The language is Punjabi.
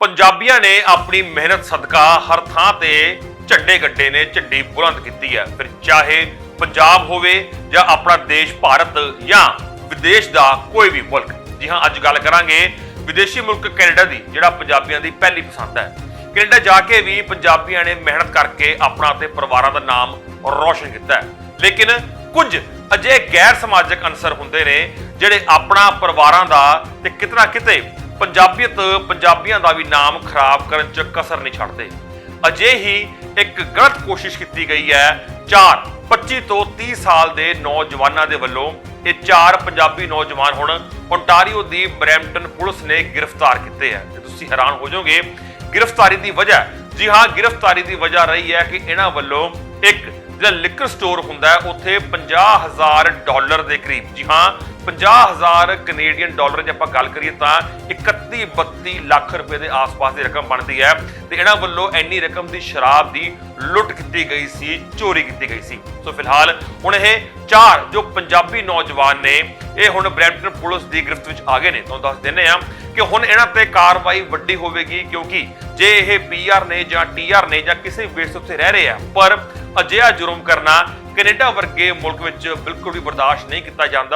ਪੰਜਾਬੀਆਂ ਨੇ ਆਪਣੀ ਮਿਹਨਤ, ਸਦਕਾ ਹਰ ਥਾਂ ਤੇ ਝੰਡੇ ਗੱਡੇ ਨੇ, ਝੰਡੀ ਬੁਲੰਦ ਕੀਤੀ ਹੈ। ਫਿਰ ਚਾਹੇ ਪੰਜਾਬ ਹੋਵੇ ਜਾਂ ਆਪਣਾ ਦੇਸ਼ ਭਾਰਤ ਜਾਂ ਵਿਦੇਸ਼ ਦਾ ਕੋਈ ਵੀ ਮੁਲਕ। ਜੀ ਹਾਂ, ਅੱਜ ਗੱਲ ਕਰਾਂਗੇ ਵਿਦੇਸ਼ੀ ਮੁਲਕ ਕੈਨੇਡਾ ਦੀ, ਜਿਹੜਾ ਪੰਜਾਬੀਆਂ ਦੀ ਪਹਿਲੀ ਪਸੰਦ ਹੈ। ਕੈਨੇਡਾ ਜਾ ਕੇ ਵੀ ਪੰਜਾਬੀਆਂ ਨੇ ਮਿਹਨਤ ਕਰਕੇ ਆਪਣਾ ਤੇ ਪਰਿਵਾਰਾਂ ਦਾ ਨਾਮ ਰੌਸ਼ਨ ਕੀਤਾ ਲੇਕਿਨ ਕੁਝ ਅਜੇ ਗੈਰ ਸਮਾਜਿਕ ਅਨਸਰ ਹੁੰਦੇ ਨੇ, ਜਿਹੜੇ ਆਪਣਾ ਪਰਿਵਾਰਾਂ ਦਾ ਤੇ ਕਿਤਨਾ ਕਿਤੇ ਪੰਜਾਬੀਅਤ ਪੰਜਾਬੀਆਂ ਦਾ ਵੀ ਨਾਮ ਖਰਾਬ ਕਰਨ ਚ ਕਸਰ ਨਹੀਂ ਛੱਡਦੇ। ਅਜੇ ਹੀ ਇੱਕ ਗਲਤ ਕੋਸ਼ਿਸ਼ ਕੀਤੀ ਗਈ ਹੈ। ਚਾਰ 25 ਤੋਂ 30 ਸਾਲ ਦੇ ਨੌਜਵਾਨਾਂ ਦੇ ਵੱਲੋਂ ਇਹ ਚਾਰ ਪੰਜਾਬੀ ਨੌਜਵਾਨ ਹੁਣ ਓਨਟਾਰੀਓ ਦੀ ਬਰੈਂਪਟਨ ਪੁਲਿਸ ਨੇ ਗ੍ਰਿਫਤਾਰ ਕੀਤੇ ਹੈ। ਤੇ ਤੁਸੀਂ ਹੈਰਾਨ ਹੋ ਜਾਓਗੇ, ਗ੍ਰਿਫਤਾਰੀ ਦੀ ਵਜ੍ਹਾ, ਜੀ ਹਾਂ, ਗ੍ਰਿਫਤਾਰੀ ਦੀ ਵਜ੍ਹਾ ਰਹੀ ਹੈ ਕਿ ਇਹਨਾਂ ਵੱਲੋਂ ਇੱਕ ਜਿਹੜਾ ਲਿਕਰ ਸਟੋਰ ਹੁੰਦਾ ਹੈ, ਉੱਥੇ 50000 ਡਾਲਰ ਦੇ ਕਰੀਬ, ਜੀ ਹਾਂ 50000 ਕੈਨੇਡੀਅਨ ਡਾਲਰ ਜੇ ਆਪਾਂ ਗੱਲ ਕਰੀਏ ਤਾਂ 31 32 ਲੱਖ ਰੁਪਏ ਦੇ ਆਸ-ਪਾਸ ਦੀ ਰਕਮ ਬਣਦੀ ਹੈ ਤੇ ਇਹਨਾਂ ਵੱਲੋਂ ਇੰਨੀ ਰਕਮ ਦੀ ਸ਼ਰਾਬ ਦੀ ਲੁੱਟ ਕੀਤੀ ਗਈ ਸੀ, ਚੋਰੀ ਕੀਤੀ ਗਈ ਸੀ। ਸੋ ਫਿਲਹਾਲ ਹੁਣ ਇਹ ਚਾਰ ਜੋ ਪੰਜਾਬੀ ਨੌਜਵਾਨ ਨੇ, ਇਹ ਹੁਣ ਬਰੈਂਪਟਨ ਪੁਲਿਸ ਦੀ ਗ੍ਰਿਫਤ ਵਿੱਚ ਆ ਗਏ ਨੇ। ਤੁਹਾਨੂੰ ਦੱਸ ਦਿੰਦੇ ਆ ਕਿ ਹੁਣ ਇਹਨਾਂ ਤੇ ਕਾਰਵਾਈ ਵੱਡੀ ਹੋਵੇਗੀ ਕਿਉਂਕਿ ਜੇ ਇਹ ਪੀਆਰ ਨੇ ਜਾਂ ਟੀਆਰ ਨੇ ਜਾਂ ਕਿਸੇ ਬੇਸ ਉੱਤੇ ਰਹਿ ਰਹੇ ਆ, ਪਰ ਅਜਿਹਾ ਜੁਰਮ ਕਰਨਾ ਕੈਨੇਡਾ ਵਰਗੇ ਮੁਲਕ ਵਿੱਚ ਬਿਲਕੁਲ ਵੀ ਬਰਦਾਸ਼ਤ ਨਹੀਂ ਕੀਤਾ ਜਾਂਦਾ।